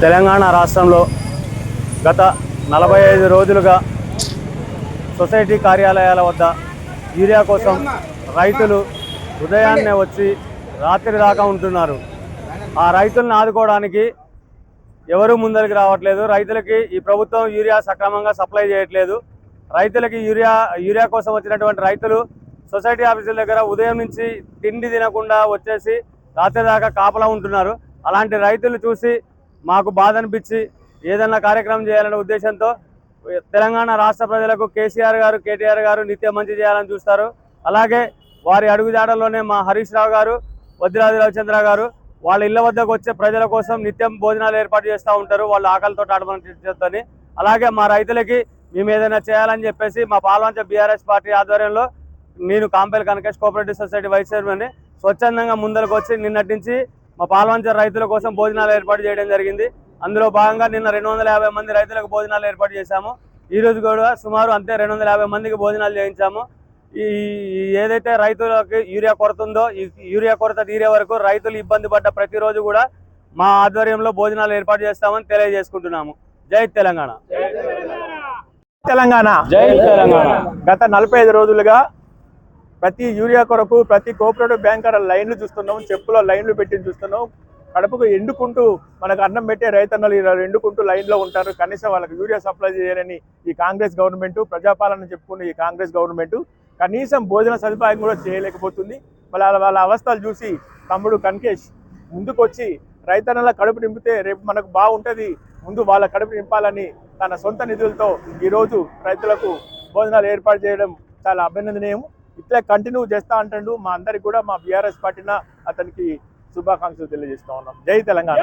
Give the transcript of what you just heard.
తెలంగాణ రాష్ట్రంలో గత నలభై ఐదు రోజులుగా సొసైటీ కార్యాలయాల వద్ద యూరియా కోసం రైతులు ఉదయాన్నే వచ్చి రాత్రి దాకా ఉంటున్నారు. ఆ రైతులను ఆదుకోవడానికి ఎవరు ముందరికి రావట్లేదు. రైతులకి ఈ ప్రభుత్వం యూరియా సక్రమంగా సప్లై చేయట్లేదు. రైతులకి యూరియా యూరియా కోసం వచ్చినటువంటి రైతులు సొసైటీ ఆఫీసుల దగ్గర ఉదయం నుంచి తిండి తినకుండా వచ్చేసి రాత్రి దాకా కాపలా ఉంటున్నారు. అలాంటి రైతులు చూసి మాకు బాధ అనిపించి ఏదన్నా కార్యక్రమం చేయాలనే ఉద్దేశంతో తెలంగాణ రాష్ట్ర ప్రజలకు కేసీఆర్ గారు కేటీఆర్ గారు నిత్యం మంచి చేయాలని చూస్తారు. అలాగే వారి అడుగుజాడల్లోనే మా హరీష్ రావు గారు వద్దిరాజు రవిచంద్ర గారు వాళ్ళ ఇళ్ళ వద్దకు వచ్చే ప్రజల కోసం నిత్యం భోజనాలు ఏర్పాటు చేస్తూ ఉంటారు. వాళ్ళ ఆకలితో ఆడమని అలాగే మా రైతులకి మేము ఏదైనా చేయాలని చెప్పేసి మా పాల్వంచ బీఆర్ఎస్ పార్టీ ఆధ్వర్యంలో నేను కాంపేల్ Kanakesh cooperative society vice chairman స్వచ్ఛందంగా ముందరకు వచ్చి నిన్నటి నుంచి మా పాల్వంచ రైతుల కోసం భోజనాలు ఏర్పాటు చేయడం జరిగింది. అందులో భాగంగా నిన్న రెండు వందల యాభై మంది రైతులకు భోజనాలు ఏర్పాటు చేశాము. ఈ రోజు కూడా సుమారు అంతే రెండు వందల యాభై మందికి భోజనాలు చేయించాము. ఈ ఈ ఏదైతే రైతులకి యూరియా కొరత ఉందో ఈ యూరియా కొరత తీరే వరకు రైతులు ఇబ్బంది పడ్డ ప్రతిరోజు కూడా మా ఆధ్వర్యంలో భోజనాలు ఏర్పాటు చేస్తామని తెలియజేసుకుంటున్నాము. జై తెలంగాణ. తెలంగాణ. జై తెలంగాణ. గత నలభై ఐదు రోజులుగా ప్రతి యూరియా కొరకు ప్రతి కోఆపరేటివ్ బ్యాంకర్ లైన్లు చూస్తున్నాం చెప్పులో లైన్లు పెట్టి చూస్తున్నాం కడుపుకు ఎండుకుంటూ మనకు అన్నం పెట్టే రైతన్నలు ఇలా ఎండుకుంటూ లైన్లో ఉంటారు. కనీసం వాళ్ళకి యూరియా సప్లై చేయాలని ఈ కాంగ్రెస్ గవర్నమెంట్ ప్రజాపాలన చెప్పుకున్న ఈ కాంగ్రెస్ గవర్నమెంట్ కనీసం భోజన సదుపాయం కూడా చేయలేకపోతుంది. వాళ్ళ వాళ్ళ అవస్థలు చూసి తమ్ముడు కన్కేష్ ముందుకొచ్చి రైతన్నల కడుపు నింపితే రేపు మనకు బాగుంటుంది ముందు వాళ్ళ కడుపు నింపాలని తన సొంత నిధులతో ఈరోజు రైతులకు భోజనాలు ఏర్పాటు చేయడం చాలా అభినందనీయం. ఇట్లా కంటిన్యూ చేస్తా అంటాడు మా అందరికి కూడా మా బీఆర్ఎస్ పార్టీన అతనికి శుభాకాంక్షలు తెలియజేస్తా ఉన్నాం. జై తెలంగాణ.